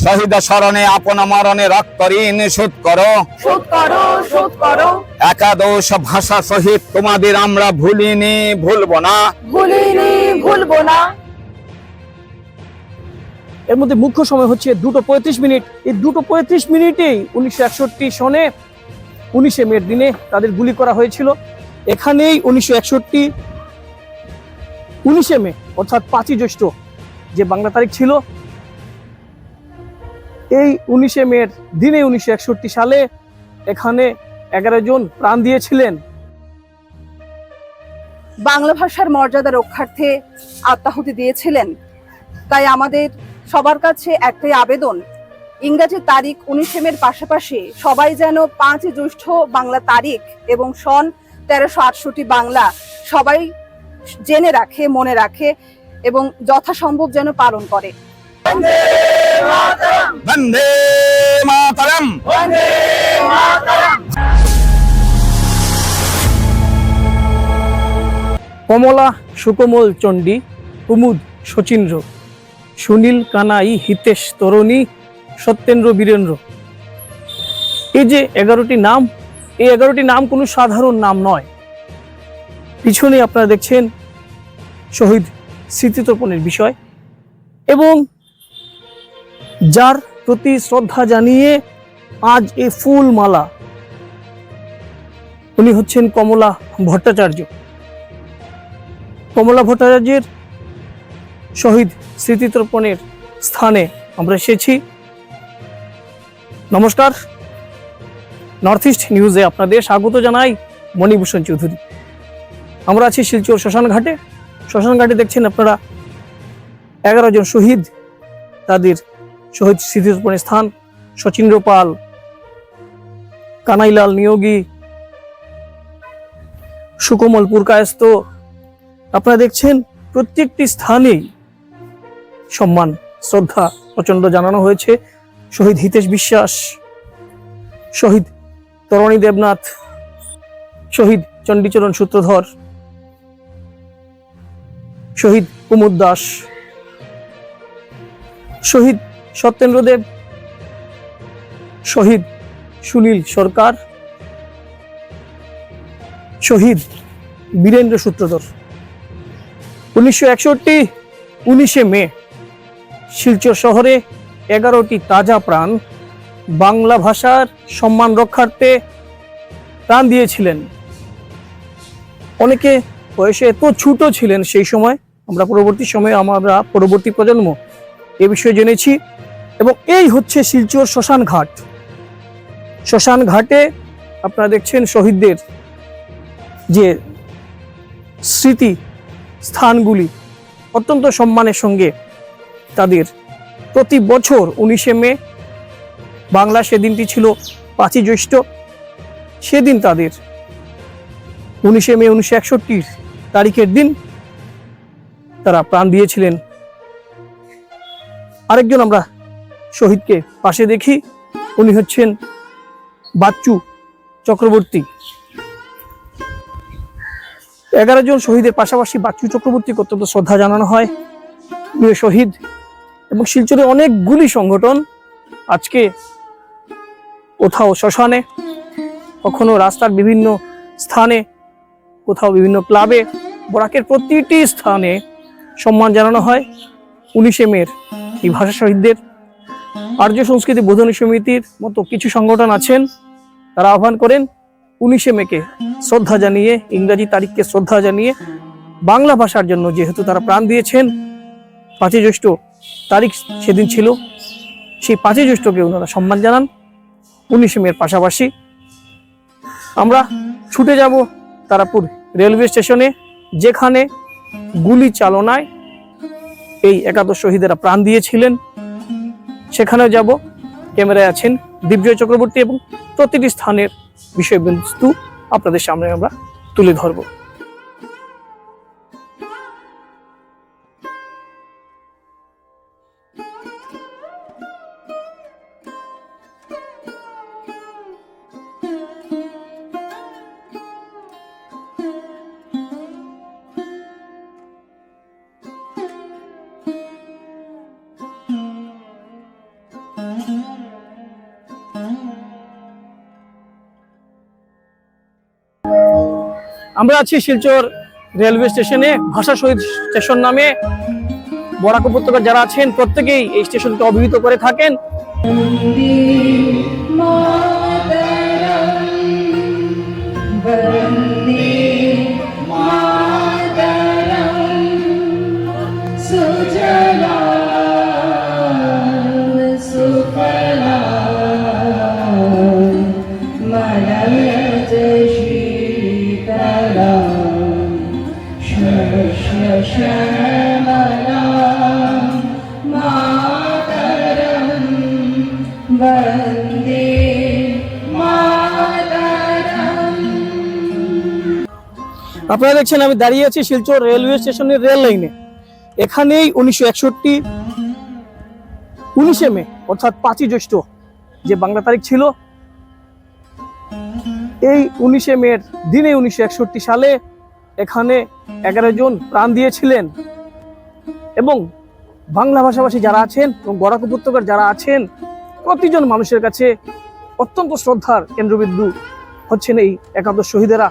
শহীদ স্মরণে আপন মরণে রক্ত ঋণ শোধ করো। শোধ করো শোধ করো। একাদশ ভাষা সহিত তোমাদের আমরা ভুলিনি ভুলবো না। ভুলিনি ভুলবো না। এর মধ্যে মুখ্য সময় হচ্ছে দুটো পঁয়ত্রিশ মিনিট। এই দুটো পঁয়ত্রিশ মিনিটেই উনিশশো একষট্টি সনে উনিশে মের দিনে তাদের গুলি করা হয়েছিল। এখানেই উনিশশো একষট্টি উনিশে মে অর্থাৎ পাঁচই জ্যৈষ্ঠ যে বাংলা তারিখ ছিল এই উনিশে মের দিনে উনিশশো একষট্টি সালে এখানে এগারো জন প্রাণ দিয়েছিলেন। বাংলা ভাষার মর্যাদা রক্ষার্থে আত্মাহুতি দিয়েছিলেন। তাই আমাদের সবার কাছে একটাই আবেদন, ইংরাজি তারিখ উনিশে মের পাশাপাশি সবাই যেন পাঁচই জ্যৈষ্ঠ বাংলা তারিখ এবং সন তেরোশো আটষট্টি বাংলা সবাই জেনে রাখে, মনে রাখে এবং যথাসম্ভব যেন পালন করে। বন্দে মাতরম কমলা সুকোমল চণ্ডী কুমুদ শচীন্দ্র সুনীল কানাই হিতেশ তরণী সত্যেন্দ্র বীরেন্দ্র। এই যে এগারোটি নাম এই এগারোটি নাম কোনো সাধারণ নাম নয়। পিছনে আপনারা দেখছেন শহীদ স্মৃতিতর্পণের বিষয় এবং যার প্রতি শ্রদ্ধা জানিয়ে আজ এই ফুল মালা উনি হচ্ছেন কমলা ভট্টাচার্য। কমলা ভট্টাচার্যের শহীদ স্মৃতিতর্পণের স্থানে আমরা এসেছি। নমস্কার। নর্থ ইস্ট নিউজে আপনাদের স্বাগত জানাই মণিভূষণ চৌধুরী। আমরা আছি শিলচর শ্মশান ঘাটে। শ্মশান ঘাটে দেখছেন আপনারা এগারো জন শহীদ তাদের শহীদ স্মৃতিতর্পণের স্থান, শচীন্দ্র পাল, কানাইলাল নিয়োগী, সুকোমল পুরকায়স্ত আপনারা দেখছেন, প্রত্যেকটি স্থানেই সম্মান, শ্রদ্ধা প্রচণ্ড জানানো হয়েছে। শহীদ হিতেশ বিশ্বাস, শহীদ তরণী দেবনাথ, শহীদ চণ্ডীচরণ সূত্রধর, শহীদ কুমুদ দাস, শহীদ সত্যেন্দ্রদেব, শহীদ সুনীল সরকার, শহীদ বীরেন্দ্র সূত্রধর। উনিশশো একষট্টি উনিশে মে, শিলচর শহরে এগারোটি তাজা প্রাণ বাংলা ভাষার সম্মান রক্ষার্থে প্রাণ দিয়েছিলেন। অনেকে বয়সে এত ছোট ছিলেন সেই সময়, আমরা পরবর্তী সময়ে আমরা পরবর্তী প্রজন্ম এ বিষয়ে জেনেছি। এবং এই হচ্ছে শিলচর শ্মশান ঘাট। শ্মশান ঘাটে আপনারা দেখছেন শহীদদের যে স্মৃতি স্থানগুলি অত্যন্ত সম্মানের সঙ্গে তাদের। প্রতি বছর উনিশে মে বাংলা সেদিনটি ছিল পাঁচই জ্যৈষ্ঠ। সেদিন তাদের উনিশে মে উনিশশো একষট্টির তারিখের দিন তারা প্রাণ দিয়েছিলেন। আরেকজন আমরা শহীদকে পাশে দেখি। উনি হচ্ছেন বাচ্চু চক্রবর্তী। এগারো জন শহীদের পাশাপাশি বাচ্চু চক্রবর্তীকে অত্যন্ত শ্রদ্ধা জানানো হয়। প্রিয় শহীদ এবং শিলচরে অনেকগুলি সংগঠন আজকে কোথাও শ্মশানে, কখনো রাস্তার বিভিন্ন স্থানে, কোথাও বিভিন্ন ক্লাবে, বরাকের প্রতিটি স্থানে সম্মান জানানো হয়। উনিশে মের এই ভাষা শহীদদের আর্য সংস্কৃতি বোধনী সমিতির মতো কিছু সংগঠন আছেন। তারা আহ্বান করেন উনিশে মেকে শ্রদ্ধা জানিয়ে, ইংরাজি তারিখকে শ্রদ্ধা জানিয়ে বাংলা ভাষার জন্য যেহেতু তারা প্রাণ দিয়েছেন, পাঁচই জ্যৈষ্ঠ তারিখ সেদিন ছিল। সেই পাঁচই জ্যৈষ্ঠকে ওনারা সম্মান জানান উনিশে মের পাশাপাশি। আমরা ছুটে যাব তারাপুর রেলওয়ে স্টেশনে, যেখানে গুলি চালনায় এই একাদশ শহীদেরা প্রাণ দিয়েছিলেন। সেখানে যাব, ক্যামেরায় আছেন দিব্যজয় চক্রবর্তী এবং প্রতিটি স্থানের বিষয়বস্তু আপনাদের সামনে আমরা তুলে ধরব। আমরা আছি শিলচর রেলওয়ে স্টেশনে, ভাষা শহীদ স্টেশন নামে। বরাক উপত্যকার যারা আছেন, প্রত্যেকেই এই স্টেশনকে অভিহিত করে থাকেন। আপনারা দেখছেন, আমি দাঁড়িয়ে আছি শিলচর রেলওয়ে স্টেশনের রেল লাইনে। এখানেই উনিশশো একষট্টি, উনিশে মে, অর্থাৎ পাঁচই জ্যৈষ্ঠ যে বাংলা তারিখ ছিল, এই উনিশে মের দিনে উনিশশো একষট্টি সালে এখানে এগারো জন প্রাণ দিয়েছিলেন। এবং বাংলা ভাষাভাষী যারা আছেন এবং বরাক উপত্যকার যারা আছেন, প্রতিজন মানুষের কাছে অত্যন্ত শ্রদ্ধার কেন্দ্রবিন্দু হচ্ছেন এই একাদশ শহীদেরা।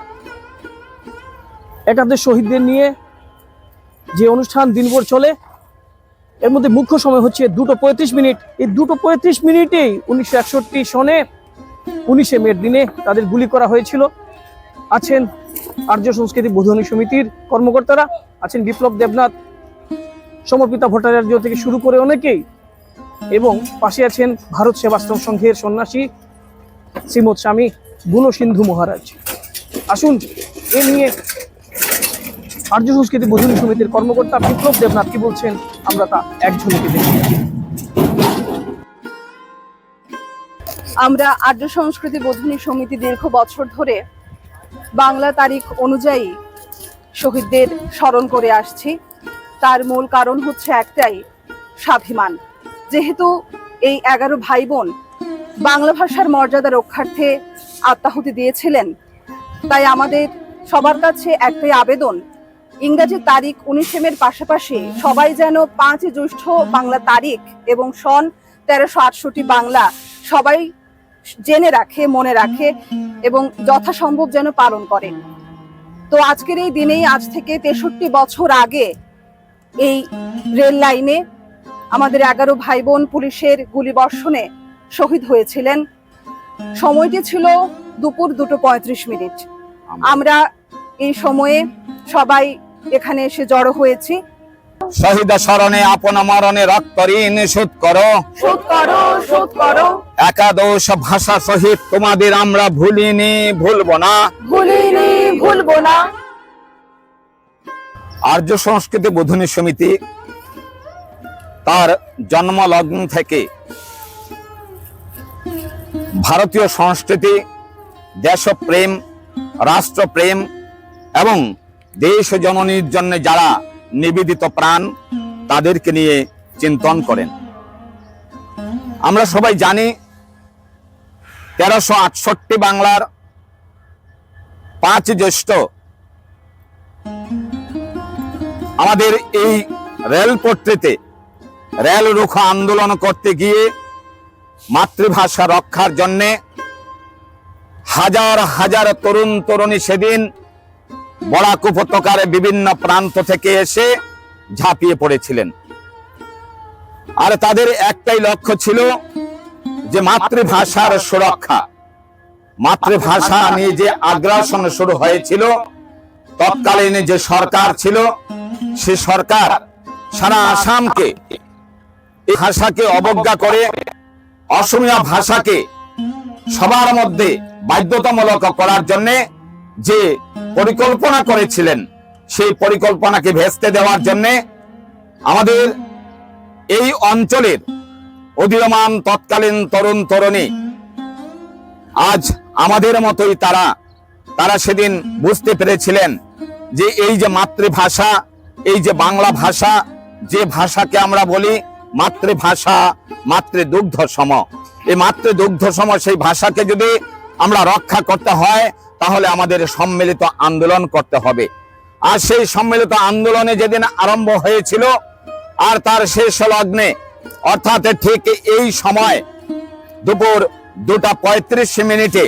একাদশ শহীদদের নিয়ে যে অনুষ্ঠান দিনভর চলে, এর মধ্যে মুখ্য সময় হচ্ছে দুটো পঁয়ত্রিশ মিনিট। এই দুটো পঁয়ত্রিশ মিনিটেই উনিশশো একষট্টি সনে উনিশে মের দিনে তাদের গুলি করা হয়েছিল। আছেন আর্য সংস্কৃতি বোধনী সমিতির কর্মকর্তারা, আছেন বিপ্লব দেবনাথ, সমর্পিতা ভট্টাচার্য থেকে শুরু করে অনেকেই এবং পাশে আছেন ভারত সেবাশ্রম সংঘের সন্ন্যাসী শ্রীমৎ স্বামী গুণ সিন্ধু মহারাজ। আসুন, এ নিয়ে আর্য সংস্কৃতি বোধনী সমিতির কর্মকর্তা বিপ্লব দেবনাথ কি বলছেন? আমরা তা এক ঝলকে দেখি। আমরা আর্য সংস্কৃতি বোধনী সমিতি দীর্ঘ বছর ধরে বাংলা তারিখ অনুযায়ী শহীদদের স্মরণ করে আসছি। তার মূল কারণ হচ্ছে একটাই, স্বাভিমান। যেহেতু এই এগারো ভাই বোন বাংলা ভাষার মর্যাদা রক্ষার্থে আত্মাহুতি দিয়েছিলেন, তাই আমাদের সবার কাছে একটাই আবেদন ইংরাজি তারিখ উনিশে মের পাশাপাশি সবাই যেন পাঁচই জ্যৈষ্ঠ বাংলা তারিখ এবং সন তেরোশো আটষট্টি বাংলা সবাই জেনে রাখে মনে রাখে এবং যথাসম্ভব যেন পালন করে। তো আজকের এই দিনেই আজ থেকে তেষট্টি বছর আগে এই রেল লাইনে আমাদের এগারো ভাই বোন পুলিশের গুলিবর্ষণে শহীদ হয়েছিলেন। সময়টি ছিল দুপুর দুটো পঁয়ত্রিশ মিনিট। আমরা এই সময়ে সবাই এখানে এসে জড়ো হয়েছি। শহীদ স্মরণে আপন মরণে রক্ত ঋণ শোধ করো। শোধ করো শোধ করো। একাদশ ভাষা সহিত তোমাদের আমরা ভুলিনি ভুলবো না। ভুলিনি ভুলবো না। আর্য সংস্কৃতি বোধনী সমিতি তার জন্মলগ্ন থেকে ভারতীয় সংস্কৃতি দেশপ্রেম রাষ্ট্রপ্রেম এবং দেশ জননীর জন্য যারা নিবেদিত প্রাণ, তাদেরকে নিয়ে চিন্তন করেন। আমরা সবাই জানি তেরোশো আটষট্টি বাংলার পাঁচ জ্যৈষ্ঠ আমাদের এই রেলপট্টিতে রেল রুখ আন্দোলন করতে গিয়ে মাতৃভাষা রক্ষার জন্যে হাজার হাজার তরুণ, তরুণী সেদিন বরাক উপত্যকার বিভিন্ন প্রান্ত থেকে এসে ঝাঁপিয়ে পড়েছিলেন। আর তাদের একটাই লক্ষ্য ছিল যে মাতৃভাষার সুরক্ষা। মাতৃভাষা নিয়ে যে আগ্রাসন শুরু হয়েছিল, তৎকালীন যে সরকার ছিল, সে সরকার সারা আসামকে এই ভাষাকে অবজ্ঞা করে, অসমীয়া ভাষাকে সবার মধ্যে বাধ্যতামূলক করার জন্য যে পরিকল্পনা করেছিলেন, সেই পরিকল্পনাকে ভেস্তে দেওয়ার জন্য আমাদের এই অঞ্চলের অধীয়মান তৎকালীন তরুণ তরুণী, আজ আমাদের মতোই তারা তারা সেদিন বুঝতে পেরেছিলেন যে এই যে মাতৃভাষা, এই যে বাংলা ভাষা, যে ভাষাকে আমরা বলি মাতৃভাষা, মাতৃদুগ্ধ সম। এই মাতৃদুগ্ধ সম সেই ভাষাকে যদি আমরা রক্ষা করতে হয় তাহলে আমাদের সম্মিলিত আন্দোলন করতে হবে। আর সেই সম্মিলিত আন্দোলনে যেদিন আরম্ভ হয়েছিল, আর তার শেষ লগ্নে, অর্থাৎ ঠিক এই সময় দুপুর দুটা পঁয়ত্রিশ মিনিটে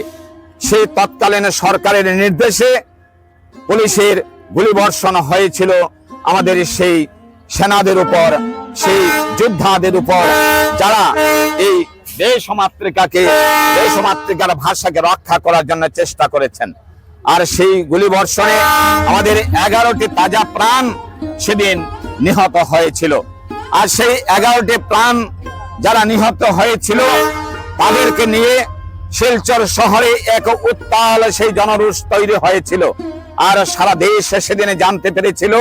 সেই তৎকালীন সরকারের নির্দেশে পুলিশের গুলিবর্ষণ হয়েছিল আমাদের সেই সেনাদের উপর, সেই যোদ্ধাদের উপর, যারা এই দেশমাতৃকাকে, দেশমাতৃকার ভাষাকে রক্ষা করার জন্য চেষ্টা করেছেন। আর সেই গুলিবর্ষণে আমাদের এগারোটি তাজা প্রাণ সেদিন নিহত হয়েছিল। আর সেই এগারোটি প্রাণ যারা নিহত হয়েছিল, তাদেরকে নিয়ে শিলচর শহরে এক উত্তাল সেই জনরোষ তৈরি হয়েছিল। আর সারা দেশ সেদিনে জানতে পেরেছিল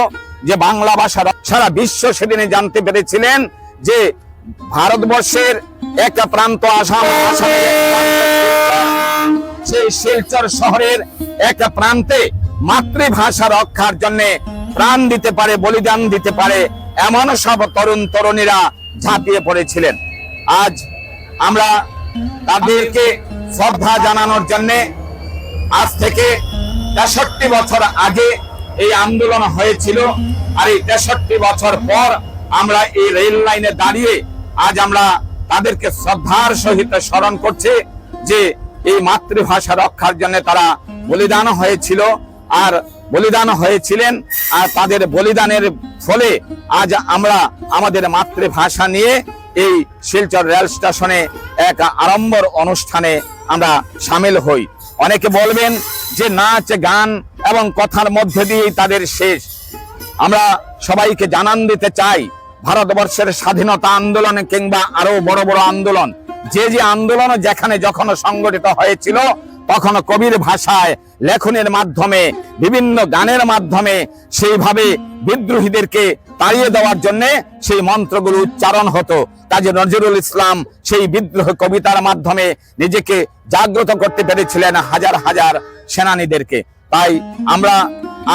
যে বাংলা ভাষা, সারা বিশ্ব সেদিনে জানতে পেরেছিলেন যে ভারতবর্ষের একটা প্রান্ত আসাম সেই শিলচর শহরের এক প্রান্তে মাতৃভাষা রক্ষার জন্য প্রাণ দিতে পারে, বলিদান দিতে পারে এমন সব তরুণ তরুণীরা ঝাঁপিয়ে পড়েছিলেন। আজ আমরা তাদেরকে শ্রদ্ধা জানানোর জন্যে আজ থেকে তেষট্টি বছর আগে এই আন্দোলন হয়েছিল। আর এই তেষট্টি বছর পর আমরা এই রেল লাইনে দাঁড়িয়ে আজ আমরা তাদেরকে শ্রদ্ধার সহিত স্মরণ করছি যে এই মাতৃভাষা রক্ষার জন্য তারা বলিদান হয়েছিল আর বলিদান হয়েছিলেন আর তাদের বলিদানের ফলে আজ আমরা আমাদের মাতৃভাষা নিয়ে এই শিলচর রেল স্টেশনে এক আড়ম্বর অনুষ্ঠানে আমরা সামিল হই। অনেকে বলবেন যে নাচ, গান এবং কথার মধ্যে দিয়েই তাদের শেষ। আমরা সবাইকে জানান দিতে চাই ভারতবর্ষের স্বাধীনতা আন্দোলন কিংবা আরও বড় বড় আন্দোলন, যে যে আন্দোলন যেখানে যখন সংগঠিত হয়েছিল, তখন কবির ভাষায় লেখনের মাধ্যমে, বিভিন্ন গানের মাধ্যমে সেইভাবে বিদ্রোহীদেরকে তাড়িয়ে দেওয়ার জন্য সেই মন্ত্রগুলো উচ্চারণ হতো। কাজী নজরুল ইসলাম সেই বিদ্রোহ কবিতার মাধ্যমে নিজেকে জাগ্রত করতে পেরেছিলেন হাজার হাজার সেনানীদেরকে। তাই আমরা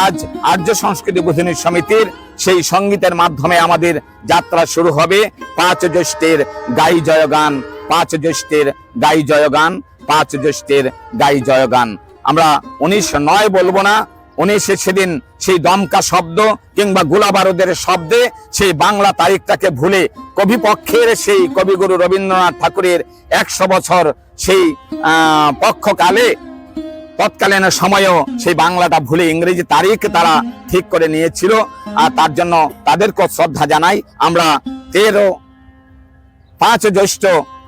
আজ আর্য সংস্কৃতি বোধনী সমিতির সেই সঙ্গীতের মাধ্যমে আমাদের যাত্রা শুরু হবে। পাঁচ জ্যৈষ্ঠের গাই জয়গান পাঁচ জ্যৈষ্ঠের গাই জয়গান পাঁচ জ্যৈষ্ঠের গাই জয়গান আমরা উনিশ নয় বলব না, উনিশে সেদিন সেই দমকা শব্দ কিংবা গোলা বারুদের শব্দে সেই বাংলা তারিখটাকে ভুলে কবিপক্ষের সেই কবিগুরু রবীন্দ্রনাথ ঠাকুরের একশো বছর সেই পক্ষকালে তৎকালীন সময়েও সেই বাংলাটা ভুলে ইংরেজি তারিখ তারা ঠিক করে নিয়েছিল। আর তার জন্য তাদেরকে শ্রদ্ধা জানাই। আমরা তেরো, পাঁচ জ্যৈষ্ঠ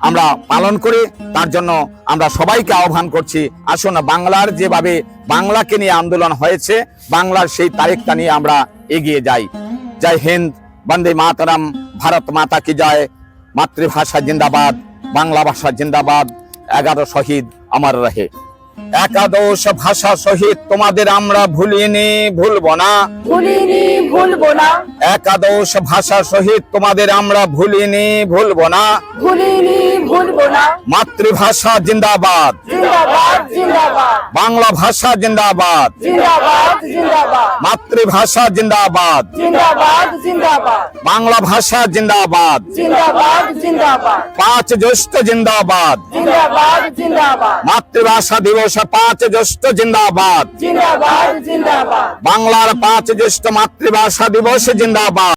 আমরা পালন করি। তার জন্য আমরা সবাইকে আহ্বান করছি, আসুন বাংলার যেভাবে বাংলাকে নিয়ে আন্দোলন হয়েছে, বাংলার সেই তারিখটা নিয়ে আমরা এগিয়ে যাই। জয় হিন্দ, বন্দে মাতরম, ভারত মাতা কি জয়, মাতৃভাষা জিন্দাবাদ, বাংলা ভাষা জিন্দাবাদ, এগারো শহীদ আমার রহে। একাদশ ভাষা সহিত তোমাদের আমরা ভুলিনি ভুলব না। ভুলিনি ভুলব না। একাদশ ভাষা সহিত তোমাদের আমরা ভুলিনি ভুলব না। ভুলিনি না মাতৃভাষা জিন্দাবাদ। বাংলা ভাষা জিন্দাবাদ। মাতৃভাষা জিন্দাবাদ। বাংলা ভাষা জিন্দাবাদ। পাঁচ জ্যৈষ্ঠ জিন্দাবাদ। মাতৃভাষা দিবস পাঁচ জ্যৈষ্ঠ জিন্দাবাদ। বাংলার পাঁচ জ্যৈষ্ঠ মাতৃভাষা দিবস জিন্দাবাদ।